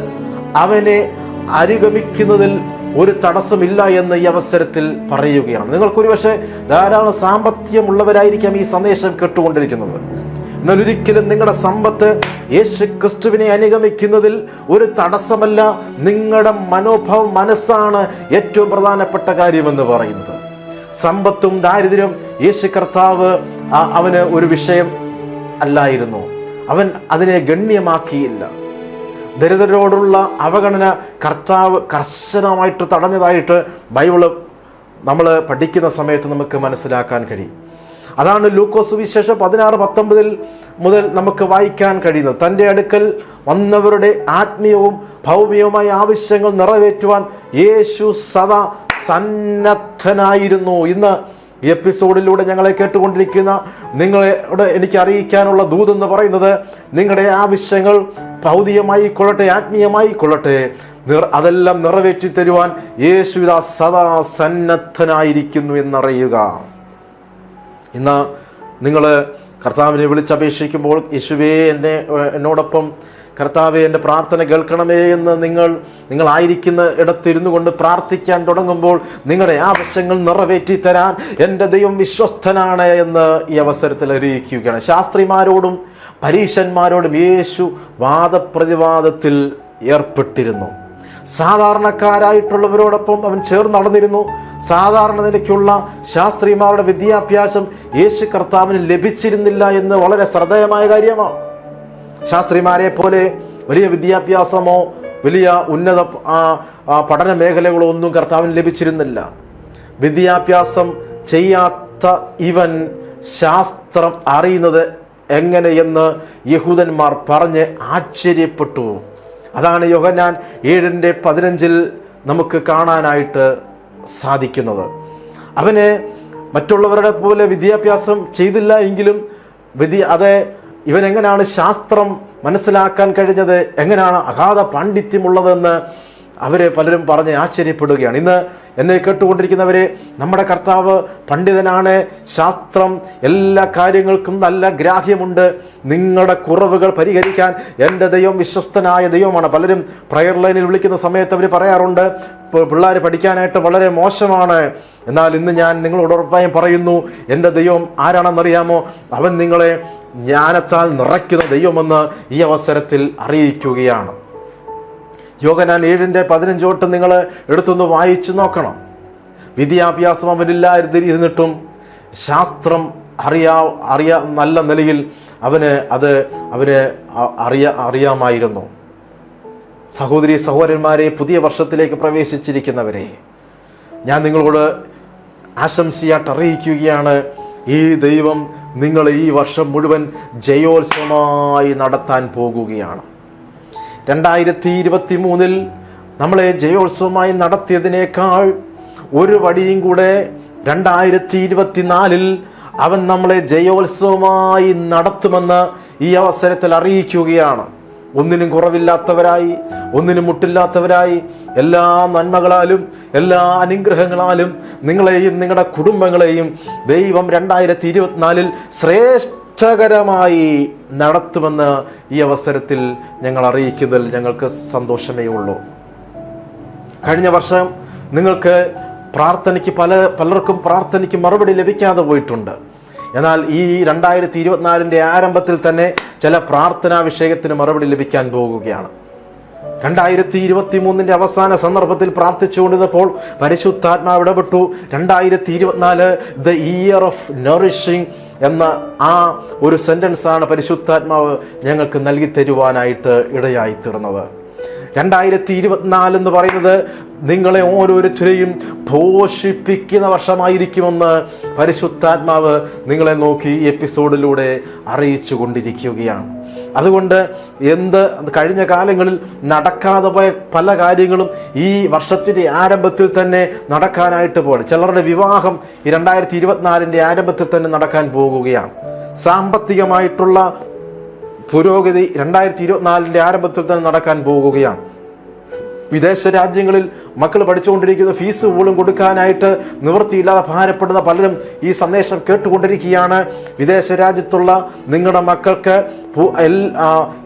അവനെ അനുഗമിക്കുന്നതിൽ ഒരു തടസ്സമില്ല എന്ന് ഈ അവസരത്തിൽ പറയുകയാണ്. നിങ്ങൾക്കൊരു പക്ഷേ ധാരാളം സാമ്പത്തികമുള്ളവരായിരിക്കാം ഈ സന്ദേശം കേട്ടുകൊണ്ടിരിക്കുന്നത്. എന്നാൽ ഒരിക്കലും നിങ്ങളുടെ സമ്പത്ത് യേശു ക്രിസ്തുവിനെ അനുഗമിക്കുന്നതിൽ ഒരു തടസ്സമല്ല നിങ്ങളുടെ മനോഭാവം മനസ്സാണ് ഏറ്റവും പ്രധാനപ്പെട്ട കാര്യമെന്ന് പറയുന്നത്. സമ്പത്തും ദാരിദ്ര്യം യേശു കർത്താവ് അവന് ഒരു വിഷയം അല്ലായിരുന്നു. അവൻ അതിനെ ഗണ്യമാക്കിയില്ല. ദരിദ്രരോടുള്ള അവഗണന കർത്താവ് കർശനമായിട്ട് തടഞ്ഞതായിട്ട് ബൈബിൾ നമ്മൾ പഠിക്കുന്ന സമയത്ത് നമുക്ക് മനസ്സിലാക്കാൻ കഴിയും. അതാണ് ലൂക്കോസ് വിശേഷം പതിനാറ് പത്തൊമ്പതിൽ മുതൽ നമുക്ക് വായിക്കാൻ കഴിയുന്നത്. തന്റെ അടുക്കൽ വന്നവരുടെ ആത്മീയവും ഭൗമികവുമായ ആവശ്യങ്ങൾ നിറവേറ്റുവാൻ യേശു സദാ സന്നദ്ധനായിരുന്നു. ഇന്ന് ഈ എപ്പിസോഡിലൂടെ ഞങ്ങളെ കേട്ടുകൊണ്ടിരിക്കുന്ന നിങ്ങളോട് എനിക്ക് അറിയിക്കാനുള്ള ദൂതെന്ന് പറയുന്നത് നിങ്ങളുടെ ആവശ്യങ്ങൾ ഭൗതികമായി കൊള്ളട്ടെ ആത്മീയമായി കൊള്ളട്ടെ. നിർ അതെല്ലാം നിറവേറ്റി തരുവാൻ യേശുവിത സദാ സന്നദ്ധനായിരിക്കുന്നു എന്നറിയുക. ഇന്ന് നിങ്ങൾ കർത്താവിനെ വിളിച്ചപേക്ഷിക്കുമ്പോൾ യേശുവേ എന്നെ എന്നോടൊപ്പം കർത്താവെ എന്റെ പ്രാർത്ഥന കേൾക്കണമേ എന്ന് നിങ്ങൾ നിങ്ങളായിരിക്കുന്ന ഇടത്തിരുന്നു കൊണ്ട് പ്രാർത്ഥിക്കാൻ തുടങ്ങുമ്പോൾ നിങ്ങളുടെ ആവശ്യങ്ങൾ നിറവേറ്റി തരാൻ എന്റെ ദൈവം വിശ്വസ്തനാണ് എന്ന് ഈ അവസരത്തിൽ അറിയിക്കുകയാണ്. ശാസ്ത്രിമാരോടും പരീശന്മാരോടും യേശു വാദപ്രതിവാദത്തിൽ ഏർപ്പെട്ടിരുന്നു. സാധാരണക്കാരായിട്ടുള്ളവരോടൊപ്പം അവൻ ചേർന്ന് നടന്നിരുന്നു. സാധാരണ നിലയ്ക്കുള്ള ശാസ്ത്രിമാരുടെ വിദ്യാഭ്യാസം യേശു കർത്താവിന് ലഭിച്ചിരുന്നില്ല എന്ന് വളരെ ശ്രദ്ധേയമായ കാര്യമാണ്. ശാസ്ത്രിമാരെ പോലെ വലിയ വിദ്യാഭ്യാസമോ വലിയ ഉന്നത പഠന മേഖലകളോ ഒന്നും കർത്താവിന് ലഭിച്ചിരുന്നില്ല. വിദ്യാഭ്യാസം ചെയ്യാത്ത ഇവൻ ശാസ്ത്രം അറിയുന്നത് എങ്ങനെയെന്ന് യഹൂദന്മാർ പറഞ്ഞ് ആശ്ചര്യപ്പെട്ടു. അതാണ് യോഹന്നാൻ ഏഴിന്റെ പതിനഞ്ചിൽ നമുക്ക് കാണാനായിട്ട് സാധിക്കുന്നത്. അവന് മറ്റുള്ളവരുടെ പോലെ വിദ്യാഭ്യാസം ചെയ്തില്ല എങ്കിലും വിദ്യ അത് ഇവൻ എങ്ങനെയാണ് ശാസ്ത്രം മനസ്സിലാക്കാൻ കഴിഞ്ഞത്? എങ്ങനെയാണ് അഗാധ പാണ്ഡിത്യമുള്ളതെന്ന് അവരെ പലരും പറഞ്ഞ് ആശ്ചര്യപ്പെടുകയാണ്. ഇന്ന് എന്നെ കേട്ടുകൊണ്ടിരിക്കുന്നവരെ നമ്മുടെ കർത്താവ് പണ്ഡിതനാണ് ശാസ്ത്രം എല്ലാ കാര്യങ്ങൾക്കും നല്ല ഗ്രാഹ്യമുണ്ട്. നിങ്ങളുടെ കുറവുകൾ പരിഹരിക്കാൻ എന്റെ ദൈവം വിശ്വസ്തനായ ദൈവമാണ്. പലരും പ്രയർ ലൈനിൽ വിളിക്കുന്ന സമയത്ത് അവർ പറയാറുണ്ട് പിള്ളേർ പഠിക്കാനായിട്ട് വളരെ മോശമാണ്. എന്നാൽ ഇന്ന് ഞാൻ നിങ്ങളോട് ഉറപ്പായും പറയുന്നു എന്റെ ദൈവം ആരാണെന്നറിയാമോ? അവൻ നിങ്ങളെ ജ്ഞാനത്താൽ നിറയ്ക്കുന്ന ദൈവമെന്ന് ഈ അവസരത്തിൽ അറിയിക്കുകയാണ്. യോഗനാൻ ഏഴിന്റെ പതിനഞ്ചോട്ട് നിങ്ങൾ എടുത്തൊന്ന് വായിച്ചു നോക്കണം. വിദ്യാഭ്യാസം അവനില്ലായിരുന്നിട്ടും ശാസ്ത്രം അറിയാ അറിയാ നല്ല നിലയിൽ അവന് അത് അവന് അറിയാ അറിയ അറിയാമായിരുന്നു. സഹോദരി സഹോദരന്മാരെ പുതിയ വർഷത്തിലേക്ക് പ്രവേശിച്ചിരിക്കുന്നവരെ ഞാൻ നിങ്ങളോട് ആശംസയായിട്ട് അറിയിക്കുകയാണ്. ഈ ദൈവം നിങ്ങളെ ഈ വർഷം മുഴുവൻ ജയോത്സവമായി നടത്താൻ പോകുകയാണ്. രണ്ടായിരത്തി ഇരുപത്തി മൂന്നിൽ നമ്മളെ ജയോത്സവമായി നടത്തിയതിനേക്കാൾ ഒരു വടിയും കൂടെ രണ്ടായിരത്തി ഇരുപത്തിനാലിൽ അവൻ നമ്മളെ ജയോത്സവമായി നടത്തുമെന്ന് ഈ അവസരത്തിൽ അറിയിക്കുകയാണ്. ഒന്നിനും കുറവില്ലാത്തവരായി ഒന്നിനും മുട്ടില്ലാത്തവരായി എല്ലാ നന്മകളാലും എല്ലാ അനുഗ്രഹങ്ങളാലും നിങ്ങളെയും നിങ്ങളുടെ കുടുംബങ്ങളെയും ദൈവം രണ്ടായിരത്തി ഇരുപത്തിനാലിൽ ശ്രേഷ്ഠകരമായി നടത്തുമെന്ന് ഈ അവസരത്തിൽ ഞങ്ങൾ അറിയിക്കുന്നതിൽ ഞങ്ങൾക്ക് സന്തോഷമേ ഉള്ളൂ. കഴിഞ്ഞ വർഷം നിങ്ങൾക്ക് പ്രാർത്ഥനയ്ക്ക് പല പലർക്കും പ്രാർത്ഥനയ്ക്ക് മറുപടി ലഭിക്കാതെ പോയിട്ടുണ്ട്. എന്നാൽ ഈ രണ്ടായിരത്തി ഇരുപത്തിനാലിന്റെ ആരംഭത്തിൽ തന്നെ ചില പ്രാർത്ഥനാ വിഷയത്തിന് മറുപടി ലഭിക്കാൻ പോകുകയാണ്. രണ്ടായിരത്തി ഇരുപത്തി മൂന്നിന്റെ അവസാന സന്ദർഭത്തിൽ പ്രാർത്ഥിച്ചുകൊണ്ടിരുന്നപ്പോൾ പരിശുദ്ധാത്മാവ് ഇടപെട്ടു. രണ്ടായിരത്തി ഇരുപത്തിനാല് ദ ഇയർ ഓഫ് നറിഷിങ് എന്ന ആ ഒരു സെന്റൻസാണ് പരിശുദ്ധാത്മാവ് ഞങ്ങൾക്ക് നൽകി തരുവാനായിട്ട് ഇടയായി തീർന്നത്. രണ്ടായിരത്തി ഇരുപത്തിനാല് എന്ന് പറയുന്നത് നിങ്ങളെ ഓരോരുത്തരെയും പോഷിപ്പിക്കുന്ന വർഷമായിരിക്കുമെന്ന് പരിശുദ്ധാത്മാവ് നിങ്ങളെ നോക്കി ഈ എപ്പിസോഡിലൂടെ അറിയിച്ചു കൊണ്ടിരിക്കുകയാണ് അതുകൊണ്ട് എന്ത് കഴിഞ്ഞ കാലങ്ങളിൽ നടക്കാതെ പോയ പല കാര്യങ്ങളും ഈ വർഷത്തിന്റെ ആരംഭത്തിൽ തന്നെ നടക്കാനായിട്ട് പോകണം ചിലരുടെ വിവാഹം ഈ രണ്ടായിരത്തി ഇരുപത്തിനാലിന്റെ ആരംഭത്തിൽ തന്നെ നടക്കാൻ പോകുകയാണ്. സാമ്പത്തികമായിട്ടുള്ള പുരോഗതി രണ്ടായിരത്തി ഇരുപത്തിനാലിന്റെ ആരംഭത്തിൽ തന്നെ നടക്കാൻ പോകുകയാണ്. വിദേശ രാജ്യങ്ങളിൽ മക്കൾ പഠിച്ചുകൊണ്ടിരിക്കുന്ന ഫീസ് പോലും കൊടുക്കാനായിട്ട് നിവൃത്തിയില്ലാതെ ഭാരപ്പെടുന്ന പലരും ഈ സന്ദേശം കേട്ടുകൊണ്ടിരിക്കുകയാണ്. വിദേശ രാജ്യത്തുള്ള നിങ്ങളുടെ മക്കൾക്ക്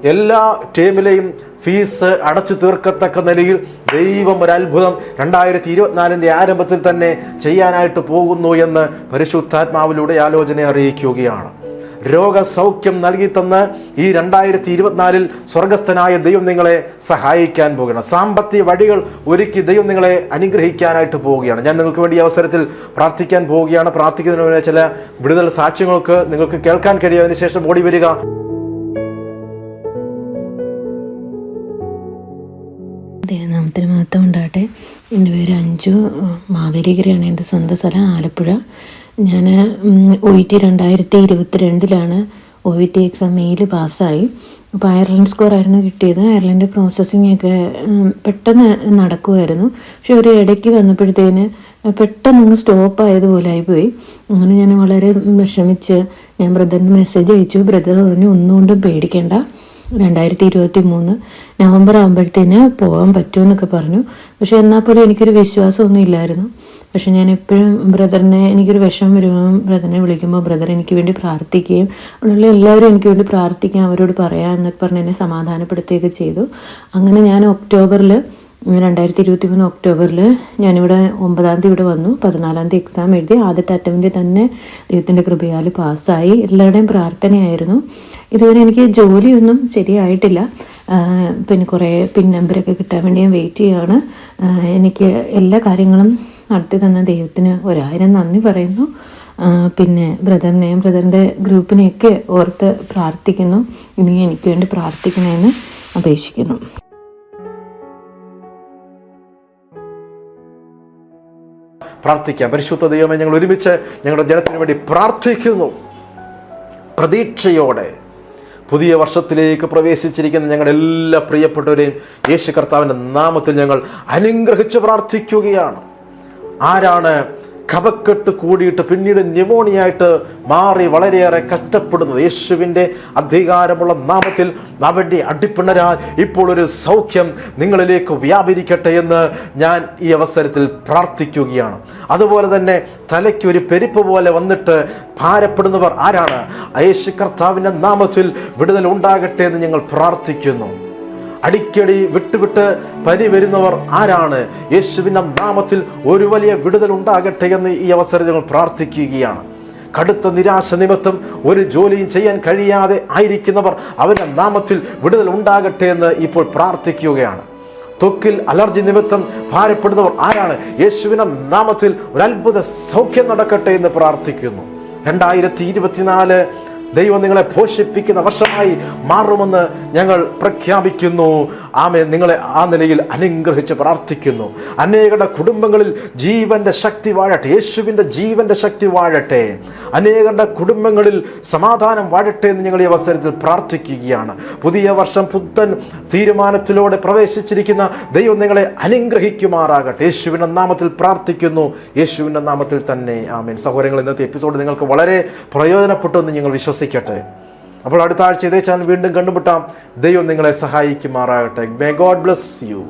എല്ലാ ടേമിലെയും ഫീസ് അടച്ചു തീർക്കത്തക്ക നിലയിൽ ദൈവം ഒരു അത്ഭുതം രണ്ടായിരത്തി ഇരുപത്തിനാലിന്റെ ആരംഭത്തിൽ തന്നെ ചെയ്യാനായിട്ട് പോകുന്നു എന്ന് പരിശുദ്ധാത്മാവിലൂടെ ആലോചന അറിയിക്കുകയാണ്. രോഗസൗഖ്യം നൽകി തന്ന് ഈ രണ്ടായിരത്തി ഇരുപത്തിനാലിൽ സ്വർഗസ്ഥനായ ദൈവം നിങ്ങളെ സഹായിക്കാൻ പോകുകയാണ് സാമ്പത്തിക വഴികൾ ഒരുക്കി ദൈവം നിങ്ങളെ അനുഗ്രഹിക്കാനായിട്ട് പോവുകയാണ്. ഞാൻ നിങ്ങൾക്ക് വേണ്ടി അവസരത്തിൽ പ്രാർത്ഥിക്കാൻ പോവുകയാണ്. പ്രാർത്ഥിക്കുന്നതിന് ചില വിടുതൽ സാക്ഷ്യങ്ങൾക്ക് നിങ്ങൾക്ക് കേൾക്കാൻ കഴിയും. ശേഷം ഓടി വരിക. ദൈവനാമത്തിന് മഹത്വം ഉണ്ടാകട്ടെ എന്റെ പേര് അഞ്ചു മാവേലിക്കരയാണ് എന്റെ സ്വന്തം സ്ഥലം ആലപ്പുഴ. ഞാൻ ഒ ഇ ടി രണ്ടായിരത്തി ഇരുപത്തിരണ്ടിലാണ് ഒ ഇ ടി എക്സാം മെയിൽ പാസ്സായി. അപ്പോൾ അയർലൻഡ് സ്കോർ ആയിരുന്നു കിട്ടിയത്. അയർലൻഡ് പ്രോസസ്സിംഗ് ഒക്കെ പെട്ടെന്ന് നടക്കുമായിരുന്നു പക്ഷെ ഒരു ഇടയ്ക്ക് വന്നപ്പോഴത്തേന് പെട്ടെന്ന് സ്റ്റോപ്പ് ആയതുപോലെ ആയിപ്പോയി. അങ്ങനെ ഞാൻ വളരെ വിഷമിച്ച് ഞാൻ ബ്രദറിന് മെസ്സേജ് അയച്ചു. ബ്രദർ പറഞ്ഞു ഒന്നുകൊണ്ടും പേടിക്കേണ്ട. രണ്ടായിരത്തി ഇരുപത്തി മൂന്ന് നവംബർ ആകുമ്പോഴത്തേന് പോകാൻ പറ്റുമെന്നൊക്കെ പറഞ്ഞു. പക്ഷെ എന്നാൽ പോലും എനിക്കൊരു വിശ്വാസമൊന്നും ഇല്ലായിരുന്നു. പക്ഷെ ഞാൻ എപ്പോഴും ബ്രദറിനെ എനിക്കൊരു വിഷം വരുമ്പോൾ ബ്രദറിനെ വിളിക്കുമ്പോൾ ബ്രദർ എനിക്ക് വേണ്ടി പ്രാർത്ഥിക്കുകയും അവിടെയുള്ള എല്ലാവരും എനിക്ക് വേണ്ടി പ്രാർത്ഥിക്കാൻ അവരോട് പറയാം എന്നൊക്കെ പറഞ്ഞ് എന്നെ സമാധാനപ്പെടുത്തുകയൊക്കെ ചെയ്തു. അങ്ങനെ ഞാൻ ഒക്ടോബറിൽ രണ്ടായിരത്തി ഇരുപത്തി മൂന്ന് ഒക്ടോബറിൽ ഞാനിവിടെ ഒമ്പതാം തീയതി ഇവിടെ വന്നു. പതിനാലാം തീയതി എക്സാം എഴുതി. ആദ്യത്തെ അറ്റംപ്റ്റ് തന്നെ ദൈവത്തിന്റെ കൃപയാൽ പാസ്സായി. എല്ലാവരുടെയും പ്രാർത്ഥനയായിരുന്നു. ഇതുവരെ എനിക്ക് ജോലിയൊന്നും ശരിയായിട്ടില്ല. പിന്നെ കുറേ പിൻ നമ്പറൊക്കെ കിട്ടാൻ വേണ്ടി ഞാൻ വെയിറ്റ് ചെയ്യുകയാണ് എനിക്ക് എല്ലാ കാര്യങ്ങളും നടത്തി തന്ന ദൈവത്തിന് ഒരായിരം നന്ദി പറയുന്നു. പിന്നെ ബ്രദറിനെയും ബ്രദറിന്റെ ഗ്രൂപ്പിനെയൊക്കെ ഓർത്ത് പ്രാർത്ഥിക്കുന്നു. ഇനി എനിക്ക് വേണ്ടി പ്രാർത്ഥിക്കണമെന്ന് അപേക്ഷിക്കുന്നു. പ്രാർത്ഥിക്കാം. പരിശുദ്ധ ദൈവമേ ഞങ്ങൾ ഒരുമിച്ച് ഞങ്ങളുടെ ജനത്തിന് വേണ്ടി പ്രാർത്ഥിക്കുന്നു. പ്രതീക്ഷയോടെ പുതിയ വർഷത്തിലേക്ക് പ്രവേശിച്ചിരിക്കുന്ന ഞങ്ങളുടെ എല്ലാ പ്രിയപ്പെട്ടവരെയും യേശു കർത്താവിന്റെ നാമത്തിൽ ഞങ്ങൾ അനുഗ്രഹിച്ച് പ്രാർത്ഥിക്കുകയാണ്. ആരാണ് കഫക്കെട്ട് കൂടിയിട്ട് പിന്നീട് ന്യൂമോണിയായിട്ട് മാറി വളരെയേറെ കഷ്ടപ്പെടുന്നത്. യേശുവിന്റെ അധികാരമുള്ള നാമത്തിൽ അവന്റെ അടിപ്പിണരാൽ ഇപ്പോൾ ഒരു സൗഖ്യം നിങ്ങളിലേക്ക് വ്യാപരിക്കട്ടെ എന്ന് ഞാൻ ഈ അവസരത്തിൽ പ്രാർത്ഥിക്കുകയാണ്. അതുപോലെ തന്നെ തലയ്ക്ക് ഒരു പെരുപ്പ് പോലെ വന്നിട്ട് ഭാരപ്പെടുന്നവർ ആരാണ്? യേശു കർത്താവിന്റെ നാമത്തിൽ വിടുതൽ ഉണ്ടാകട്ടെ എന്ന് ഞങ്ങൾ പ്രാർത്ഥിക്കുന്നു. അടിക്കടി വിട്ടുവിട്ട് പനി വരുന്നവർ ആരാണ്? യേശുവിന്റെ നാമത്തിൽ ഒരു വലിയ വിടുതൽ ഉണ്ടാകട്ടെ എന്ന് ഈ അവസരം ഞങ്ങൾ പ്രാർത്ഥിക്കുകയാണ്. കടുത്ത നിരാശ നിമിത്തം ഒരു ജോലിയും ചെയ്യാൻ കഴിയാതെ ആയിരിക്കുന്നവർ അവന്റെ നാമത്തിൽ വിടുതൽ ഉണ്ടാകട്ടെ എന്ന് ഇപ്പോൾ പ്രാർത്ഥിക്കുകയാണ്. തൊക്കിൽ അലർജി നിമിത്തം ഭാരപ്പെടുന്നവർ ആരാണ്? യേശുവിന്റെ നാമത്തിൽ ഒരു അത്ഭുത സൗഖ്യം നടക്കട്ടെ എന്ന് പ്രാർത്ഥിക്കുന്നു. രണ്ടായിരത്തി ഇരുപത്തിനാല് ദൈവം നിങ്ങളെ പോഷിപ്പിക്കുന്ന വർഷമായി മാറുമെന്ന് ഞങ്ങൾ പ്രഖ്യാപിക്കുന്നു. ആമേ നിങ്ങളെ ആ നിലയിൽ അനുഗ്രഹിച്ച് പ്രാർത്ഥിക്കുന്നു. അനേകരുടെ കുടുംബങ്ങളിൽ ജീവന്റെ ശക്തി വാഴട്ടെ. യേശുവിന്റെ ജീവന്റെ ശക്തി വാഴട്ടെ. അനേകരുടെ കുടുംബങ്ങളിൽ സമാധാനം വാഴട്ടെ എന്ന് ഞങ്ങൾ ഈ അവസരത്തിൽ പ്രാർത്ഥിക്കുകയാണ്. പുതിയ വർഷം പുത്തൻ തീരുമാനത്തിലൂടെ പ്രവേശിച്ചിരിക്കുന്ന ദൈവം നിങ്ങളെ അനുഗ്രഹിക്കുമാറാകട്ടെ. യേശുവിന്റെ നാമത്തിൽ പ്രാർത്ഥിക്കുന്നു. യേശുവിന്റെ നാമത്തിൽ തന്നെ. ആമേൻ. സഹോദരങ്ങൾ ഇന്നത്തെ എപ്പിസോഡ് നിങ്ങൾക്ക് വളരെ പ്രയോജനപ്പെട്ടു എന്ന് ഞങ്ങൾ വിശ്വസിക്കട്ടെ. അപ്പോൾ അടുത്ത ആഴ്ച ഇതേ ചാനൽ വീണ്ടും കണ്ടുമുട്ടാം. ദൈവം നിങ്ങളെ സഹായിക്കുമാറാകട്ടെ. May God bless you